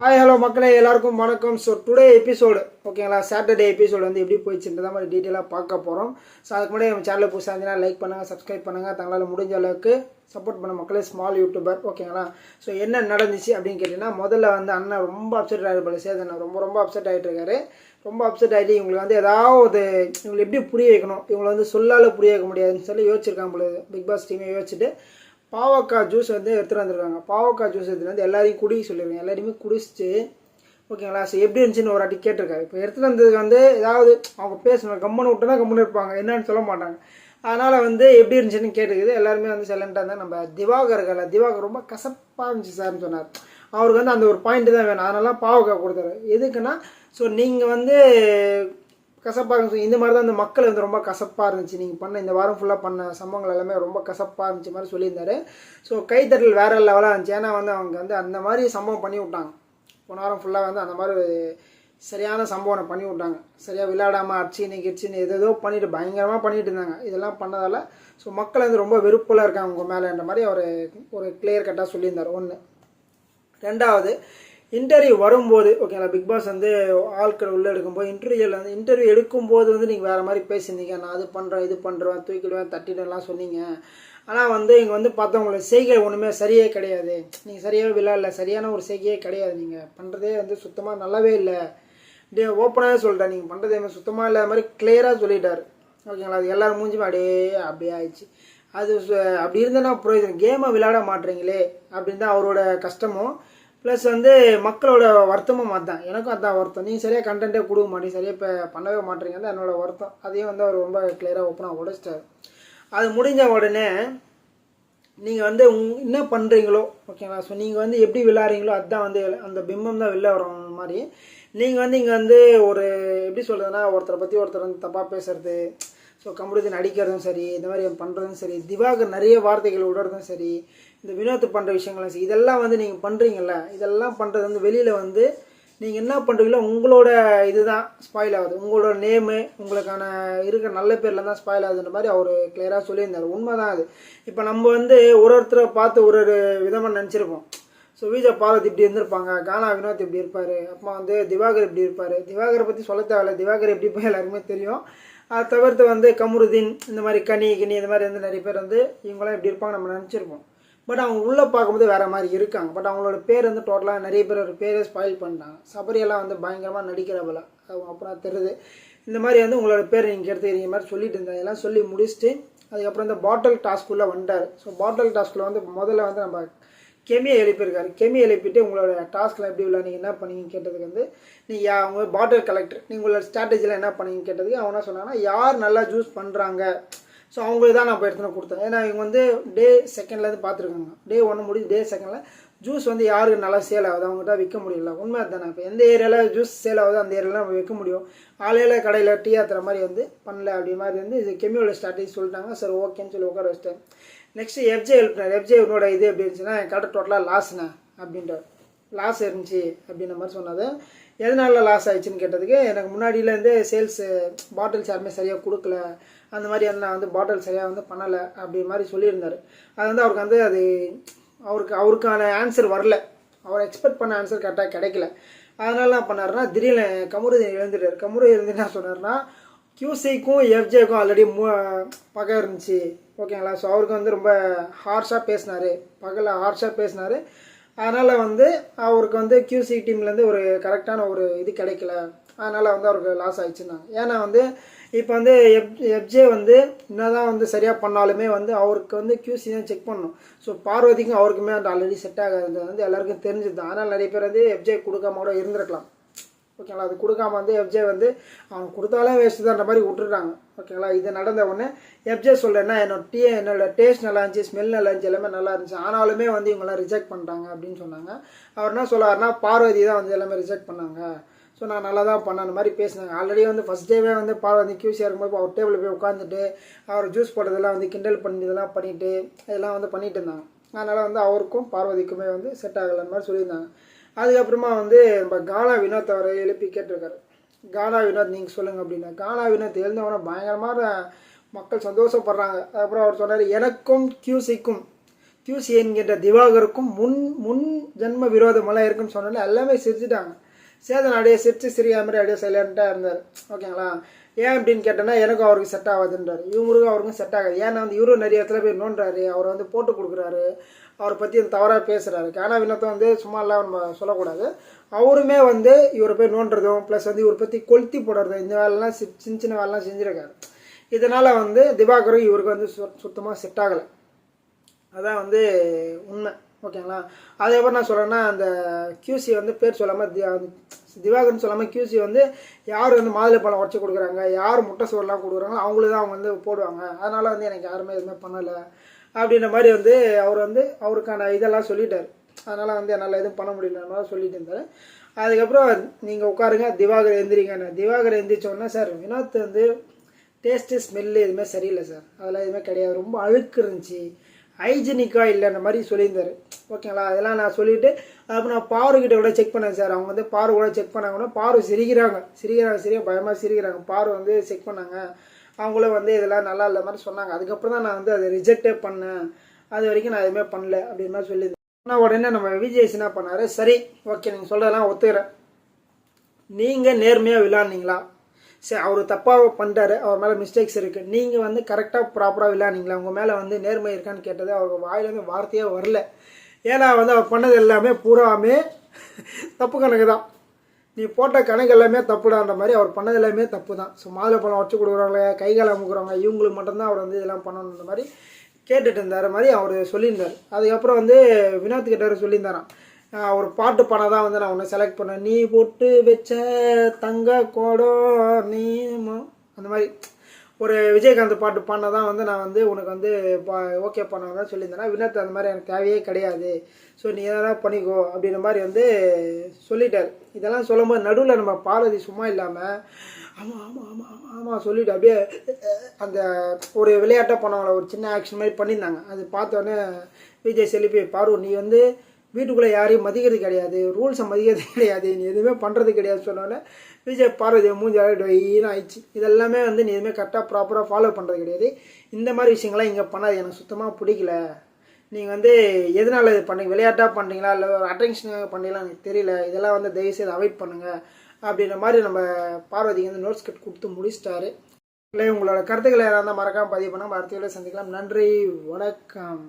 Hi hello மக்களே எல்லாருக்கும் வணக்கம். ஸோ டுடே எபிசோடு ஓகேங்களா சாட்டர்டே எபிசோடு வந்து எப்படி போயிடுச்சுன்றத மாதிரி டீட்டெயிலாக பார்க்க போகிறோம் ஸோ அதுக்கு முன்னாடி நம்ம சேனலில் புதுசாக இருந்தீங்கன்னா லைக் பண்ணுங்கள் சப்ஸ்கிரைப் பண்ணுங்கள் தங்களால் முடிஞ்ச அளவுக்கு சப்போர்ட் பண்ண மக்களே ஸ்மால் யூடியூபர் ஓகேங்களா ஸோ என்ன நடந்துச்சு அப்படின்னு கேட்டிங்கன்னா முதல்ல வந்து அண்ணன் ரொம்ப அப்செட் ஆகிட்டு போல சேதன் ரொம்ப ரொம்ப அப்செட் ஆகிட்டு இருக்காரு. ரொம்ப அப்செட் ஆகிட்டு இவங்களுக்கு வந்து ஏதாவது இவங்களை எப்படி புரிய வைக்கணும்? இவங்களை வந்து சொல்லால் புரிய வைக்க முடியாதுன்னு சொல்லி யோசிச்சிருக்காங்க போல பிக் பாஸ் டீமே யோசிச்சுட்டு பாவக்காய் ஜூஸ் வந்து எடுத்துகிட்டு வந்திருக்காங்க. பாவக்காய் ஜூஸ் எடுத்துகிட்டு வந்து எல்லாரையும் குடிக்க சொல்லியிருக்காங்க எல்லாரையுமே குடிச்சிட்டு ஓகேங்களா? ஸோ எப்படி இருந்துச்சுன்னு ஒரு வாட்டி கேட்டிருக்காரு. இப்போ எடுத்துகிட்டு வந்ததுக்கு வந்து ஏதாவது அவங்க பேசணும் கம்முன்னு விட்டுனா கம்முன்னு இருப்பாங்க. என்னன்னு சொல்ல மாட்டாங்க. அதனால் வந்து எப்படி இருந்துச்சுன்னு கேட்டுக்குது. எல்லாருமே வந்து சைலண்டாக இருந்தால் நம்ம திவாகர் இருக்கல திவாகர் ரொம்ப கசப்பாக இருந்துச்சு சார்னு சொன்னார். அவருக்கு வந்து அந்த ஒரு பாயிண்ட் தான் வேணும். அதனால பாவக்காய் கொடுத்தாரு. எதுக்குன்னா ஸோ நீங்கள் வந்து கசப்பாக இருந்துச்சு. இந்த மாதிரி தான் இந்த மக்கள் வந்து ரொம்ப கசப்பாக இருந்துச்சு. நீங்கள் பண்ண இந்த வாரம் ஃபுல்லாக பண்ண சம்பவங்கள் எல்லாமே ரொம்ப கசப்பாக இருந்துச்சு மாதிரி சொல்லியிருந்தாரு. ஸோ கைத்தட்டல் வேறு லெவலாக இருந்துச்சு. ஏன்னா வந்து அவங்க வந்து அந்த மாதிரி சம்பவம் பண்ணி விட்டாங்க. போன வாரம் ஃபுல்லாக வந்து அந்த மாதிரி சரியான சம்பவம் பண்ணி விட்டாங்க. சரியாக விளையாடாமல் அடிச்சுன்னு கிடிச்சின்னு எதோ பண்ணிட்டு பயங்கரமாக பண்ணிட்டு இருந்தாங்க. இதெல்லாம் பண்ணதால் ஸோ மக்கள் வந்து ரொம்ப வெறுப்பில் இருக்காங்க உங்கள் மேலேன்ற மாதிரி அவர் ஒரு கிளியர் கட்டாக சொல்லியிருந்தார். ஒன்று ரெண்டாவது இன்டர்வியூ வரும்போது ஓகேங்களா பிக் பாஸ் வந்து ஆட்கள் உள்ளே எடுக்கும்போது இன்டர்வியூவில் வந்து இன்டர்வியூ எடுக்கும்போது வந்து நீங்கள் வேறு மாதிரி பேசியிருந்தீங்க. நான் அது பண்ணுறேன் இது பண்ணுறேன் தூக்கிடுவேன் தட்டிடுவேன்லாம் சொன்னீங்க. ஆனால் வந்து இங்கே வந்து பார்த்தவங்களோட செய்கை ஒன்றுமே சரியே கிடையாது. நீங்கள் சரியாகவே விளையாடல சரியான ஒரு செய்கையே கிடையாது. நீங்கள் பண்ணுறதே வந்து சுத்தமாக நல்லாவே இல்லை. டே ஓப்பனாகவே சொல்லிட்டேன் நீங்கள் பண்ணுறது சுத்தமாக இல்லாத மாதிரி கிளியராக சொல்லிட்டார். ஓகேங்களா? அது எல்லோரும் மூஞ்சுமே அப்படியே அப்படியே ஆயிடுச்சு. அது அப்படி இருந்தேன்னா பிரயோஜனம் கேமை விளையாட மாட்றீங்களே அப்படின்னு தான் அவரோட கஷ்டமும். ப்ளஸ் வந்து மக்களோட வருத்தமும் அதுதான். எனக்கும் அதான் வருத்தம். நீங்கள் சரியாக கண்டென்ட்டே கொடுக்க மாட்டீங்க சரியாக இப்போ பண்ணவே மாட்டீங்க தான் என்னோட வருத்தம். அதையும் வந்து அவர் ரொம்ப கிளியராக ஓப்பனாக உடைச்சிட்டாரு. அது முடிஞ்ச உடனே நீங்கள் வந்து உங் என்ன பண்ணுறீங்களோ ஓகேங்களா ஸோ நீங்கள் வந்து எப்படி விளாட்றீங்களோ அதுதான் வந்து அந்த பிம்பம் தான் வெளில வரும் மாதிரி. நீங்கள் வந்து இங்கே வந்து ஒரு எப்படி சொல்கிறதுனா ஒருத்தரை பற்றி ஒருத்தர் வந்து தப்பாக பேசுறது ஸோ கமுடித்து நடிக்கிறதும் சரி இந்த மாதிரி பண்ணுறதும் சரி திவாகர் நிறைய வார்த்தைகள் விடுறதும் சரி இந்த வினோத் பண்ணுற விஷயங்களும் சரி இதெல்லாம் வந்து நீங்கள் பண்ணுறீங்கள இதெல்லாம் பண்ணுறது வந்து வெளியில் வந்து நீங்கள் என்ன பண்ணுறீங்களோ உங்களோட இது தான் ஸ்பாயில் ஆகுது. உங்களோட நேமு உங்களுக்கான இருக்கிற நல்ல பேரில் தான் ஸ்பாயில் ஆகுதுன்ற மாதிரி அவர் கிளியராக சொல்லியிருந்தார். உண்மை தான் அது. இப்போ நம்ம வந்து ஒரு ஒருத்தரை பார்த்து ஒரு ஒரு விதமாக நினச்சிருப்போம். ஸோ விஜய் பாரத் இப்படி இருந்திருப்பாங்க கானா வினோத் இப்படி இருப்பார் அப்போ வந்து திவாகர் இப்படி இருப்பார். திவாகரை பற்றி சொல்ல தேவையில்ல. திவாகர் எப்படி போய் எல்லாருக்குமே தெரியும். அதை தவிர்த்து வந்து கமருதீன் இந்த மாதிரி கனி கினி இந்த மாதிரி வந்து நிறைய பேர் வந்து இவங்களாம் எப்படி இருப்பாங்க நம்ம நினச்சிருப்போம். பட் அவங்க உள்ளே பார்க்கும்போது வேறு மாதிரி இருக்காங்க. பட் அவங்களோட பேர் வந்து டோட்டலாக நிறைய பேர் ஒரு பேரே ஸ்பாயில் பண்ணிட்டாங்க. சபரியெல்லாம் வந்து பயங்கரமாக நடிக்கிறவள அவங்க அப்புறம் தெரியுது. இந்த மாதிரி வந்து உங்களோட பேர் நீங்கள் எடுத்துக்கிறீங்க மாதிரி சொல்லிட்டு இருந்தாங்க. எல்லாம் சொல்லி முடிச்சுட்டு அதுக்கப்புறம் இந்த பாட்டில் டாஸ்க்குள்ளே வந்தார் ஸோ பாட்டில் டாஸ்க்குள்ள வந்து முதல்ல வந்து நம்ம கெமியை எழுப்பியிருக்காரு. கெமியை எழுப்பிட்டு உங்களோட டாஸ்கில் எப்படி இல்லை நீங்கள் என்ன பண்ணீங்கன்னு கேட்டதுக்கு வந்து நீங்கள் அவங்க பாட்டில் கலெக்டர் நீங்கள் உங்களோட ஸ்ட்ராட்டஜியில் என்ன பண்ணீங்க கேட்டதுக்கு அவங்க என்ன சொன்னாங்கன்னா யார் நல்லா ஜூஸ் பண்ணுறாங்க ஸோ அவங்களுக்கு தான் நான் இப்போ எடுத்துன்னு கொடுத்தேன். ஏன்னா இவங்க வந்து டே செகண்ட்லேருந்து பார்த்துருக்காங்க. டே ஒன்று முடிஞ்சு டே செகண்டில் ஜூஸ் வந்து யாருக்கு நல்லா சேல் ஆகுது அவங்ககிட்ட விற்க முடியல. உண்மை தானே இப்போ எந்த ஏரியாவில் ஜூஸ் சேல் ஆகுதோ அந்த ஏரியாவில் நம்ம விற்க முடியும். ஆலையில் கடையில் டீ ஆத்துற மாதிரி வந்து பண்ணல அப்படி மாதிரி வந்து இது கெமியோட ஸ்ட்ராட்டஜி சொல்லிட்டாங்க. சரி ஓகேன்னு சொல்லி உட்கார வச்சிட்டேன். நெக்ஸ்ட் எஃப்ஜே எழுப்பினார். எஃப்ஜே உன்னோட இது எப்படி இருந்துச்சுன்னா என் கடை டோட்டலாக லாஸ்ண்ணே அப்படின்ற லாஸ் இருந்துச்சு அப்படின்ற மாதிரி சொன்னது எதனால லாஸ் ஆயிடுச்சுன்னு கேட்டதுக்கு எனக்கு முன்னாடியிலேருந்து சேல்ஸு பாட்டில்ஸ் யாருமே சரியாக கொடுக்கல. அந்த மாதிரி நான் வந்து பாட்டில் சரியாக வந்து பண்ணலை அப்படி மாதிரி சொல்லியிருந்தார். அது வந்து அவருக்கு வந்து அது அவருக்கு அவருக்கான ஆன்சர் வரல. அவர் எக்ஸ்பெக்ட் பண்ண ஆன்சர் கரெக்டாக கிடைக்கல. அதனால என்ன பண்ணாருன்னா திடீர்னு கமுருதீன் எழுந்துட்டார். கமுரு எழுந்து என்ன சொன்னார்னா கியூசிக்கும் எஃப்ஜேக்கும் ஆல்ரெடி மூ பகை இருந்துச்சு. ஓகேங்களா ஸோ அவருக்கு வந்து ரொம்ப ஹார்ஷாக பேசினார். பகலில் ஹார்ஷாக பேசினார். அதனால் வந்து அவருக்கு வந்து கியூசி டீம்லேருந்து ஒரு கரெக்டான ஒரு இது கிடைக்கல. அதனால் வந்து அவருக்கு லாஸ் ஆயிடுச்சுன்னாங்க ஏன்னா வந்து இப்போ வந்து எஃப் எஃப்ஜே வந்து என்னதான் வந்து சரியாக பண்ணாலுமே வந்து அவருக்கு வந்து கியூசி தான் செக் பண்ணணும். ஸோ பார்வதிக்கும் அவருக்குமே அந்த ஆல்ரெடி செட் ஆகாது. வந்து எல்லாருக்கும் தெரிஞ்சுது அதனால் நிறைய பேர் வந்து எஃப்ஜே கொடுக்காம கூட இருந்திருக்கலாம். ஓகேங்களா அது கொடுக்காம வந்து எஃப்ஜே வந்து அவங்க கொடுத்தாலே வேஸ்ட்டு தான்ற மாதிரி விட்டுறாங்க ஓகேங்களா இது நடந்த உடனே எஃப்ஜே சொல்கிறேன்னா என்னோட டீ என்னோட டேஸ்ட் நல்லா இருந்துச்சு ஸ்மெல் நல்லா இருந்துச்சு எல்லாமே நல்லா இருந்துச்சு. ஆனாலுமே வந்து இவங்களாம் ரிஜெக்ட் பண்ணிட்டாங்க அப்படின்னு சொன்னாங்க. அவர் என்ன சொல்லாருன்னா பார்வதி தான் வந்து எல்லாமே ரிஜெக்ட் பண்ணாங்க. ஸோ நான் நல்லா தான் பண்ணேன். அந்த மாதிரி பேசினாங்க. ஆல்ரெடி வந்து ஃபஸ்ட் டேவே வந்து பார்வதி கியூசியாக இருக்கும்போது அவர் டேபிளில் போய் உட்காந்துட்டு அவர் ஜூஸ் போட்டதெல்லாம் வந்து கிண்டல் பண்ணி இதெல்லாம் பண்ணிவிட்டு இதெல்லாம் வந்து பண்ணிட்டு இருந்தாங்க. அதனால் வந்து அவருக்கும் பார்வதிக்குமே வந்து செட் ஆகலைன்னு மாதிரி சொல்லியிருந்தாங்க. அதுக்கப்புறமா வந்து நம்ம கானா வினோத் அவரை எழுப்பி கேட்டிருக்காரு. கானா வினோத் நீங்கள் சொல்லுங்கள் அப்படின்னா கானா வினோத் எழுந்தவனே பயங்கரமாக மக்கள் சந்தோஷப்படுறாங்க. அதுக்கப்புறம் அவர் சொன்னார் எனக்கும் கியூசிக்கும் கியூசி என்கின்ற திவாகருக்கும் முன் முன் ஜென்ம விரோதமெல்லாம் இருக்குன்னு சொன்னால எல்லாமே சிரிச்சுட்டாங்க. சேதன் அப்படியே சிரிச்சு சிரியா மாதிரி அப்படியே சைலண்ட்டாக இருந்தார். ஓகேங்களா ஏன் அப்படின்னு கேட்டேன்னா எனக்கும் அவருக்கு செட் ஆகாதுன்றார். இவருக்கும் அவருக்கும் செட் ஆகாது. ஏன்னா வந்து இவரும் நிறைய இடத்துல போய் நோண்டுறாரு அவரை வந்து போட்டு கொடுக்குறாரு. அவரை பற்றி தவறாக பேசுகிறாரு கானா வினத்தை வந்து சும்மா எல்லாம் நம்ம சொல்லக்கூடாது. அவருமே வந்து இவரை போய் நோண்டுறதும் ப்ளஸ் வந்து இவரை பற்றி கொளுத்தி போடுறதும் இந்த வேலைலாம் சி- சின்ன சின்ன வேலைலாம் செஞ்சுருக்காரு. இதனால் வந்து திவாகரும் இவருக்கு வந்து சு சுத்தமாக செட் ஆகலை. அதான் வந்து உண்மை. ஓகேங்களா? அதே மாதிரி நான் சொல்கிறேன்னா அந்த கியூசி வந்து பேர் சொல்லாமல் திவாகர்னு சொல்லாமல் கியூசி வந்து யார் வந்து மாதுளை பழம் உடச்சி கொடுக்குறாங்க யார் முட்டை சோறுலாம் கொடுக்குறாங்களோ அவங்களுக்கு தான் அவங்க வந்து போடுவாங்க. அதனால் வந்து எனக்கு யாருமே எதுவுமே பண்ணலை. அப்படின்ற மாதிரி வந்து அவர் வந்து அவருக்கான இதெல்லாம் சொல்லிட்டார். அதனால் வந்து என்னால் எதுவும் பண்ண முடியலனால சொல்லிட்டு இருந்தார். அதுக்கப்புறம் நீங்கள் உட்காருங்க திவாகர் எந்திரிங்க திவாகர் எந்திரிச்ச சார் வினோத் வந்து டேஸ்ட்டு ஸ்மெல்லு எதுவுமே சரியில்லை சார். அதெல்லாம் எதுவுமே கிடையாது. ரொம்ப அழுக்கு இருந்துச்சு. ஹைஜீனிக்காக இல்லைன்ற மாதிரி சொல்லியிருந்தார். ஓகேங்களா? அதெல்லாம் நான் சொல்லிவிட்டு அப்புறம் நான் பாருக்கிட்ட கூட செக் பண்ணேன் சார். அவங்க வந்து பாரு கூட செக் பண்ணாங்கன்னா பாரு சிரிக்கிறாங்க. சிரிக்கிறாங்க சிரிக்க பயமாக சிரிக்கிறாங்க. பாரு வந்து செக் பண்ணாங்க. அவங்களும் வந்து இதெல்லாம் நல்லா இல்லை மாதிரி சொன்னாங்க. அதுக்கப்புறம் தான் நான் வந்து அதை ரிஜெக்டே பண்ணேன். அது வரைக்கும் நான் எதுவுமே பண்ணல அப்படின்னு மாதிரி சொல்லியிருந்தேன் ஆனால் உடனே நம்ம விஜய் என்ன சரி ஓகே நீங்கள் சொல்கிறதெல்லாம் ஒத்துக்கிறேன். நீங்கள் நேர்மையாக விளாட்னீங்களா சரி அவர் தப்பாக பண்ணுறாரு அவர் மேலே மிஸ்டேக்ஸ் இருக்குது நீங்கள் வந்து கரெக்டாக ப்ராப்பராக விளையாடுங்களா உங்கள் மேலே வந்து நேர்மை இருக்கான்னு கேட்டது அவர் வாயிலேருந்து வார்த்தையே வரல. ஏன்னா வந்து அவர் பண்ணது எல்லாமே பூராமே தப்பு கணக்கு தான். நீ போட்ட கணக்கு எல்லாமே தப்புடான்ற மாதிரி அவர் பண்ணது எல்லாமே தப்பு தான் ஸோ மாதுளை பழம் வச்சு கொடுக்குறாங்க கை கால் அமுக்குறவங்க இவங்களுக்கு மட்டும்தான் அவர் வந்து இதெல்லாம் பண்ணணுன்ற மாதிரி கேட்டுட்டு இருந்தார் மாதிரி அவர் சொல்லியிருந்தார். அதுக்கப்புறம் வந்து வினோத் கிட்ட சொல்லியிருந்தாரான் ஒரு பாட்டு படம் தான் வந்து நான் ஒன்று செலக்ட் பண்ணேன். நீ போட்டு வச்ச தங்க கோடம் நீ அந்த மாதிரி. ஒரு விஜயகாந்த் பாட்டு பாடினா தான் வந்து நான் வந்து உனக்கு வந்து ஓகே பண்ண தான் சொல்லியிருந்தேன் வினோத் அந்த மாதிரி எனக்கு தேவையே கிடையாது. ஸோ நீ எதனா பண்ணிக்கோ அப்படின்ற மாதிரி வந்து சொல்லிட்டார். இதெல்லாம் சொல்லும்போது நடுவில் நம்ம பார்வதி சும்மா இல்லாமல் ஆமாம் ஆமாம் ஆமாம் ஆமாம் ஆமாம் சொல்லிட்டு அப்படியே அந்த ஒரு விளையாட்டாக பண்ணவங்கள ஒரு சின்ன ஆக்ஷன் மாதிரி பண்ணியிருந்தாங்க. அது பார்த்தோன்னே விஜய் செல்வி பாரு நீ வந்து வீட்டுக்குள்ளே யாரையும் மதிக்கிறது கிடையாது ரூல்ஸை மதிக்கிறது கிடையாது நீ எதுவுமே பண்ணுறது கிடையாது சொன்னோன்னே விஜய் பார்வதி மூஞ்சி டொயின்னு ஆயிடுச்சு. இதெல்லாமே வந்து நீ எதுவுமே கரெக்டாக ப்ராப்பராக ஃபாலோ பண்ணுறது கிடையாது. இந்த மாதிரி விஷயங்கள்லாம் இங்கே பண்ணாது எனக்கு சுத்தமாக பிடிக்கல. நீங்கள் வந்து எதனால் இது பண்ணீங்க விளையாட்டாக பண்ணுறீங்களா இல்லை ஒரு அட்ராக்ஷனாக பண்ணீங்களா எனக்கு தெரியல. இதெல்லாம் வந்து தயவுசெய்து அவாய்ட் பண்ணுங்கள் அப்படின்ற மாதிரி நம்ம பார்வதிக்கு வந்து நோட்ஸ் கட் கொடுத்து முடிச்சிட்டாரு. இல்லை உங்களோட கருத்துக்களை யாராவது இருந்தால் மறக்காமல் பதிவு பண்ணாமல் அடுத்த சந்திக்கலாம். நன்றி. வணக்கம்.